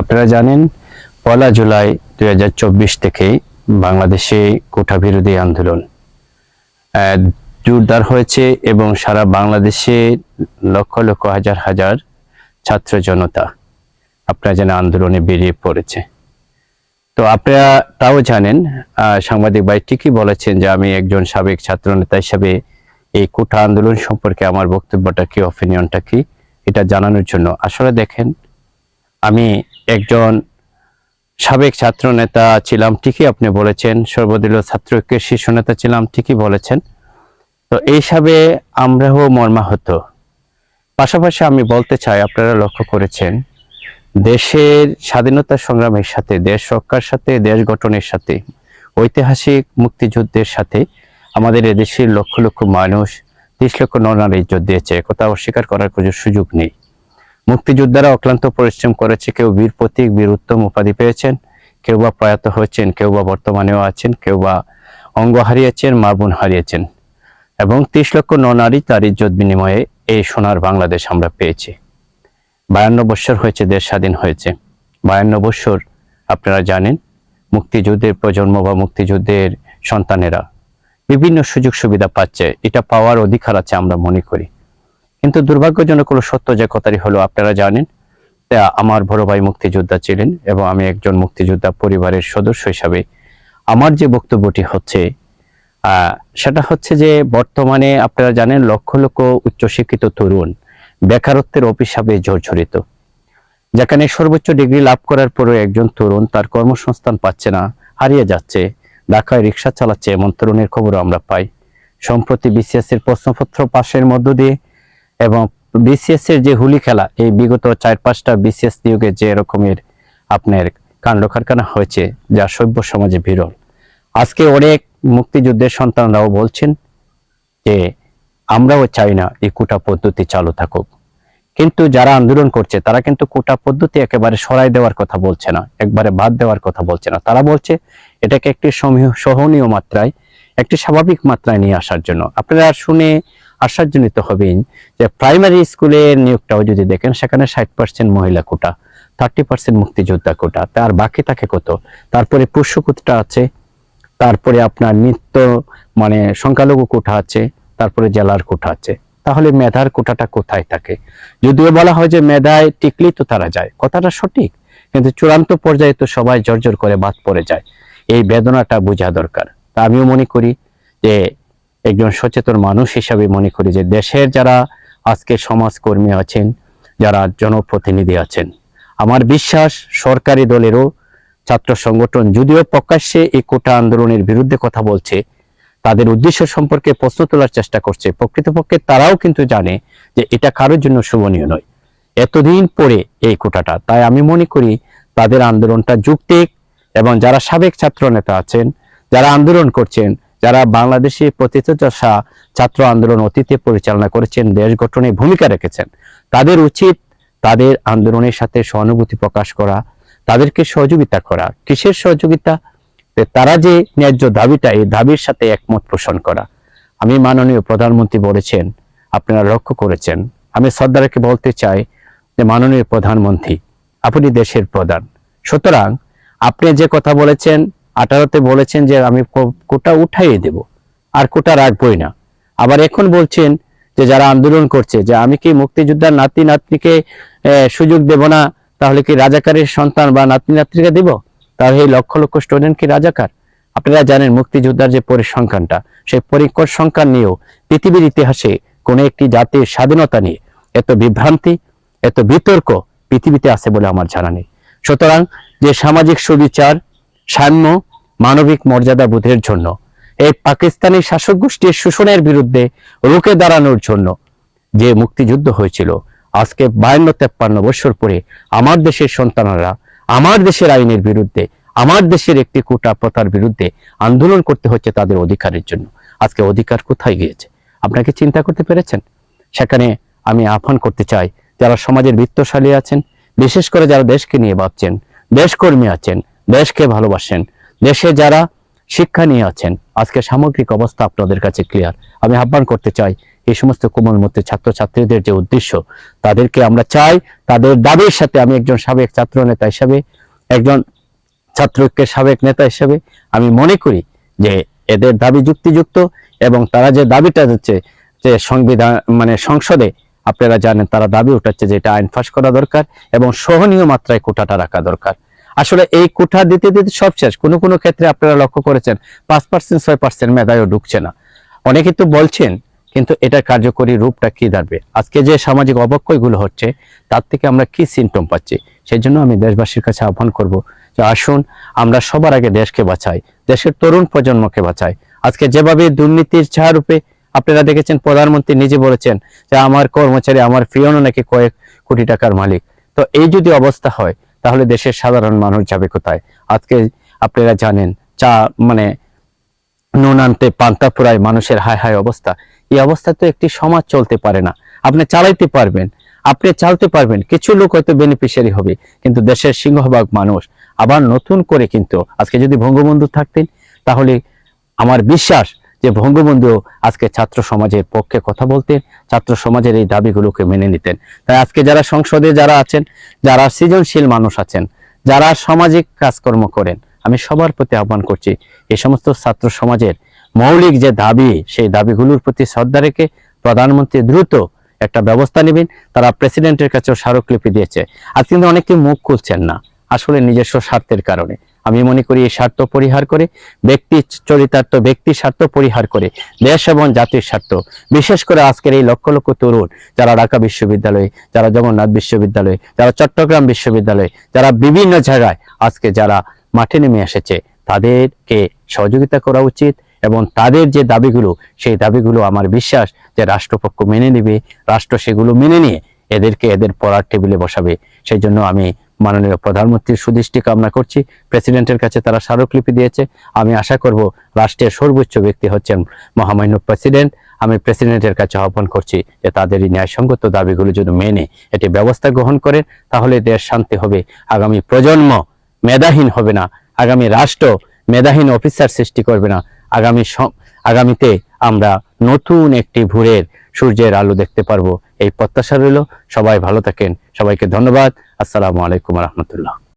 আপনারা জানেন, পয়লা জুলাই দুই হাজার চব্বিশ থেকে বাংলাদেশে কোঠা বিরোধী আন্দোলন জোরদার হয়েছে এবং সারা বাংলাদেশে লক্ষ লক্ষ হাজার হাজার ছাত্র জনতা আপনারা যেন আন্দোলনে বেরিয়ে পড়েছে। তো আপনারা তাও জানেন সাংবাদিক ভাই ঠিকই বলেছেন যে আমি একজন সাবেক ছাত্র নেতা হিসাবে এই কোঠা আন্দোলন সম্পর্কে আমার বক্তব্যটা কি অপিনিয়নটা কি, এটা জানানোর জন্য। আসলে দেখেন আমি একজন সাবেক ছাত্র নেতা ছিলাম, ঠিকই আপনি বলেছেন, সর্বদলীয় ছাত্র ঐক্যের শীর্ষ নেতা ছিলাম, ঠিকই বলেছেন। তো এই হিসাবে আমরাও মর্মাহত। পাশাপাশি আমি বলতে চাই, আপনারা লক্ষ্য করেছেন, দেশের স্বাধীনতা সংগ্রামের সাথে, দেশ রক্ষার সাথে, দেশ গঠনের সাথে, ঐতিহাসিক মুক্তিযুদ্ধের সাথে আমাদের এদেশের লক্ষ লক্ষ মানুষ, ত্রিশ লক্ষ নরনারী যুদ্ধ দিয়েছে একথা অস্বীকার করার কোনো সুযোগ নেই। মুক্তিযোদ্ধারা অক্লান্ত পরিশ্রম করেছে। কেউ বীর প্রতীক, বীর উত্তম উপাধি পেয়েছেন। কেউ বা প্রয়াত হয়েছেন, কেউ বা বর্তমানেও আছেন, কেউ বা অঙ্গ হারিয়েছেন মার্বন হারিয়েছেন। এবং ত্রিশ লক্ষ ননারী তার ইজ্জত বিনিময়ে এই সোনার বাংলাদেশ আমরা পেয়েছি। বায়ান্ন বৎসর হয়েছে, দেশ স্বাধীন হয়েছে। বায়ান্ন বৎসর আপনারা জানেন, মুক্তিযুদ্ধের প্রজন্ম বা মুক্তিযুদ্ধের সন্তানেরা বিভিন্ন সুযোগ সুবিধা পাচ্ছে। এটা পাওয়ার অধিকার আছে আমরা মনে করি। কিন্তু দুর্ভাগ্যজনক হলো সত্য যে কথাটি হলো, আপনারা জানেন আমার বড় ভাই মুক্তিযোদ্ধা ছিলেন এবং আমি একজন মুক্তিযোদ্ধা পরিবারের সদস্য হিসাবে আমার যে বক্তব্যটি হচ্ছে সেটা হচ্ছে যে বর্তমানে আপনারা জানেন, লক্ষ লক্ষ উচ্চশিক্ষিত তরুণ বেকারত্বের অভিশাপে জর্জরিত। যেখানে সর্বোচ্চ ডিগ্রি লাভ করার পরেও একজন তরুণ তার কর্মসংস্থান পাচ্ছে না, হারিয়ে যাচ্ছে, ঢাকায় রিক্সা চালাচ্ছে এমন তরুণের খবরও আমরা পাই। সম্প্রতি বিসিএস এর প্রশ্নপত্র পাশের মধ্য দিয়ে এবং বিসিএস এর যে হুলি খেলা, এই বিগত চার পাঁচটা বিসিএস নিয়োগে যে রকমের আপনার কাণ্ড কারখানা হয়েছে, যা সভ্য সমাজে বিরল। আজকে অনেক মুক্তিযুদ্ধের সন্তানরাও বলছেন যে, আমরাও চাই না এই কোটা পদ্ধতি চালু থাকুক। কিন্তু যারা আন্দোলন করছে, তারা কিন্তু কোটা পদ্ধতি একেবারে সরাই দেওয়ার কথা বলছে না, একবারে বাদ দেওয়ার কথা বলছে না। তারা বলছে, এটাকে একটি সহনীয় মাত্রায়, একটি স্বাভাবিক মাত্রায় নিয়ে আসার জন্য। আপনারা শুনে আশ্চর্যজনিত হবেন যে প্রাইমারি স্কুলের নিয়োগটাও যদি দেখেন, সেখানে ষাট পার্সেন্ট মহিলা কোটা থার্টি পার্সেন্ট মুক্তিযোদ্ধা কোটা, তার বাকি থাকে কত? তারপরে পুষ্য কোটা আছে, তারপরে আপনার নিত্য মানে সংখ্যালঘু কোঠা আছে, তারপরে জেলার কোঠা আছে। তাহলে মেধার কোটাটা কোথায় থাকে? যদিও বলা হয় যে মেধায় টিকলেই তো তারা যায়, কথাটা সঠিক। কিন্তু চূড়ান্ত পর্যায়ে তো সবাই জর্জর করে বাদ পড়ে যায়। এই বেদনাটা বোঝা দরকার। তা আমিও মনে করি যে একজন সচেতন মানুষ হিসাবে মনে করি যে দেশের যারা আজকে সমাজকর্মী আছেন, যারা জনপ্রতিনিধি আছেন, আমার বিশ্বাস সরকারি দলেরও ছাত্র সংগঠন যদিও প্রকাশ্যে এই কোটা আন্দোলনের বিরুদ্ধে কথা বলছে, তাদের উদ্দেশ্য সম্পর্কে প্রশ্ন তোলার চেষ্টা করছে। প্রকৃতপক্ষে তারাও কিন্তু জানে যে এটা কারোর জন্য শোভনীয় নয়। এতদিন পরে এই কোটাটা, তাই আমি মনে করি তাদের আন্দোলনটা যুক্তিক এবং যারা সাবেক ছাত্র নেতা আছেন, যারা আন্দোলন করছেন যারা বাংলাদেশে প্রতিষ্ঠা ছাত্র আন্দোলন অতীতে পরিচালনা করেছেন, দেশ গঠনে ভূমিকা রেখেছেন, তাদের উচিত তাদের আন্দোলনের সাথে সহানুভূতি প্রকাশ করা, তাদেরকে সহযোগিতা করা। কিসের সহযোগিতা? তারা যে ন্যায্য দাবিটা, এই দাবির সাথে একমত পোষণ করা। আমি মাননীয় প্রধানমন্ত্রী বলেছেন, আপনারা লক্ষ্য করেছেন, আমি সর্দারকে বলতে চাই যে মাননীয় প্রধানমন্ত্রী, আপনি দেশের প্রধান। সুতরাং আপনি যে কথা বলেছেন আঠারোতে বলেছেন যে আমি কোটা উঠাইয়ে দেব, আর কোটা রাখবই না। আবার এখন বলছেন যে যারা আন্দোলন করছে, যে আমি কি মুক্তিযোদ্ধার নাতি নাতনিকে সুযোগ দেব না, তাহলে কি রাজাকারের সন্তান বা নাতি নাতনিকে দিব? তাহলে এই লক্ষ লক্ষ স্টুডেন্ট কি রাজাকার? আপনারা জানেন মুক্তিযোদ্ধার যে পরিসংখ্যানটা, সেই পরিসংখ্যান নিয়েও পৃথিবীর ইতিহাসে কোনো একটি জাতির স্বাধীনতা নিয়ে এত বিভ্রান্তি, এত বিতর্ক পৃথিবীতে আছে বলে আমার জানা নেই। সুতরাং যে সামাজিক সুবিচার, সাম্য মানবিক মর্যাদা বোধের জন্য। এই পাকিস্তানি শাসক গোষ্ঠীর শোষণের বিরুদ্ধে রুখে দাঁড়ানোর জন্য যে মুক্তিযুদ্ধ হয়েছিল, আজকে বায়ান্ন তেপ্পান্ন বছর পরে আমার দেশের সন্তানরা আমার দেশের আইনের বিরুদ্ধে, আমার দেশের একটি কোটা প্রথার বিরুদ্ধে আন্দোলন করতে হচ্ছে তাদের অধিকারের জন্য। আজকে অধিকার কোথায় গিয়েছে? আপনাকে চিন্তা করতে পেরেছেন? সেখানে আমি আহ্বান করতে চাই, যারা সমাজের বৃত্তশালী আছেন, বিশেষ করে যারা দেশকে নিয়ে ভাবছেন, দেশকর্মী আছেন, দেশকে ভালোবাসেন দেশে যারা শিক্ষা নিয়ে আছেন আজকে সামগ্রিক অবস্থা আপনাদের কাছে ক্লিয়ার আমি আহ্বান করতে চাই, এই সমস্ত কোমলমতি ছাত্রছাত্রীদের যে উদ্দেশ্য, তাদেরকে আমরা চাই, তাদের দাবির সাথে আমি একজন সাবেক ছাত্র নেতা হিসাবে, একজন ছাত্র সাবেক নেতা হিসাবে, আমি মনে করি যে এদের দাবি যুক্তিযুক্ত এবং তারা যে দাবিটা হচ্ছে যে সংবিধান মানে সংসদে, আপনারা জানেন তারা দাবি উঠাচ্ছে যে এটা আইন ফাঁস করা দরকার এবং সহনীয় মাত্রায় কোটাটা রাখা দরকার। আসলে এই কোঠা দিতে দিতে সব শেষ। কোনো কোনো ক্ষেত্রে আপনারা লক্ষ্য করেছেন, পাঁচ পার্সেন্ট, ছয় পার্সেন্ট মেধায়ও ঢুকছে না। অনেকে তো বলছেন, কিন্তু এটা কার্যকরী রূপটা কি দাঁড়বে? আজকে যে সামাজিক অবক্ষয়গুলো হচ্ছে, তার থেকে আমরা কি সিমটম পাচ্ছি? সেই জন্য আমি দেশবাসীর কাছে আহ্বান করব যে আসুন, আমরা সবার আগে দেশকে বাঁচাই, দেশের তরুণ প্রজন্মকে বাঁচাই। আজকে যেভাবে দুর্নীতির ছায়া রূপে আপনারা দেখেছেন, প্রধানমন্ত্রী নিজে বলেছেন যে আমার কর্মচারী, আমার প্রিয়নও নাকি কয়েক কোটি টাকার মালিক। তো এই যদি অবস্থা হয় তাহলে দেশের সাধারণ মানুষ যাবে কোথায়? আজকে আপনারা জানেন, চা মানে নুন আনতে পান্তা ফুরায় মানুষের হায় হায় অবস্থা। এই অবস্থা তো একটি সমাজ চলতে পারে না। আপনি চালাইতে পারবেন। আপনি চালতে পারবেন। কিছু লোক হয়তো বেনিফিশিয়ারি হবে, কিন্তু দেশের সিংহভাগ মানুষ। আবার নতুন করে কিন্তু, আজকে যদি বঙ্গবন্ধু থাকতেন, তাহলে আমার বিশ্বাস যে বঙ্গবন্ধু আজকে ছাত্র সমাজের পক্ষে কথা বলতেন, ছাত্র সমাজের এই দাবিগুলোকে মেনে নিতেন। তাই আজকে যারা সংসদে যারা আছেন, যারা সৃজনশীল মানুষ আছেন, যারা সামাজিক কাজকর্ম করেন, আমি সবার প্রতি আহ্বান করছি এই সমস্ত ছাত্র সমাজের মৌলিক যে দাবি, সেই দাবিগুলোর প্রতি শ্রদ্ধা রেখে প্রধানমন্ত্রী দ্রুত একটা ব্যবস্থা নেবেন। তারা প্রেসিডেন্টের কাছেও স্মারকলিপি দিয়েছে। আজ কিন্তু অনেকে মুখ খুলছেন না, আসলে নিজস্ব স্বার্থের কারণে। আমি মনে করি এই স্বার্থ পরিহার করে ব্যক্তি চরিতার্থ ব্যক্তি স্বার্থ পরিহার করে দেশ এবং জাতির স্বার্থ। বিশেষ করে আজকের এই লক্ষ লক্ষ তরুণ যারা ঢাকা বিশ্ববিদ্যালয়, যারা জগন্নাথ বিশ্ববিদ্যালয়, যারা চট্টগ্রাম বিশ্ববিদ্যালয়, যারা বিভিন্ন জায়গায় আজকে যারা মাঠে নেমে এসেছে, তাদেরকে সহযোগিতা করা উচিত এবং তাদের যে দাবিগুলো, সেই দাবিগুলো আমার বিশ্বাস যে রাষ্ট্রপক্ষ মেনে নেবে। রাষ্ট্র সেগুলো মেনে নিয়ে এদেরকে এদের পড়ার টেবিলে বসাবে। সেই জন্য আমি মাননীয় প্রধানমন্ত্রীর সুদৃষ্টি কামনা করছি। প্রেসিডেন্টের কাছে তারা স্মারকলিপি দিয়েছে। আমি আশা করব রাষ্ট্রের সর্বোচ্চ ব্যক্তি হচ্ছেন মহামান্য প্রেসিডেন্ট। আমি প্রেসিডেন্টের কাছে আহ্বান করছি যে তাদের এই ন্যায়সঙ্গত দাবিগুলো যদি মেনে এটি ব্যবস্থা গ্রহণ করেন, তাহলে দেশ শান্তি হবে। আগামী প্রজন্ম মেধাহীন হবে না। আগামী রাষ্ট্র মেধাহীন অফিসার সৃষ্টি করবে না। আগামী আগামীতে আমরা নতুন একটি ভোরের সূর্যের আলো দেখতে পারব। এই প্রত্যাশা রইল। সবাই ভালো থাকেন। সবাইকে ধন্যবাদ। আসসালামু আলাইকুম রহমতুল্লাহ।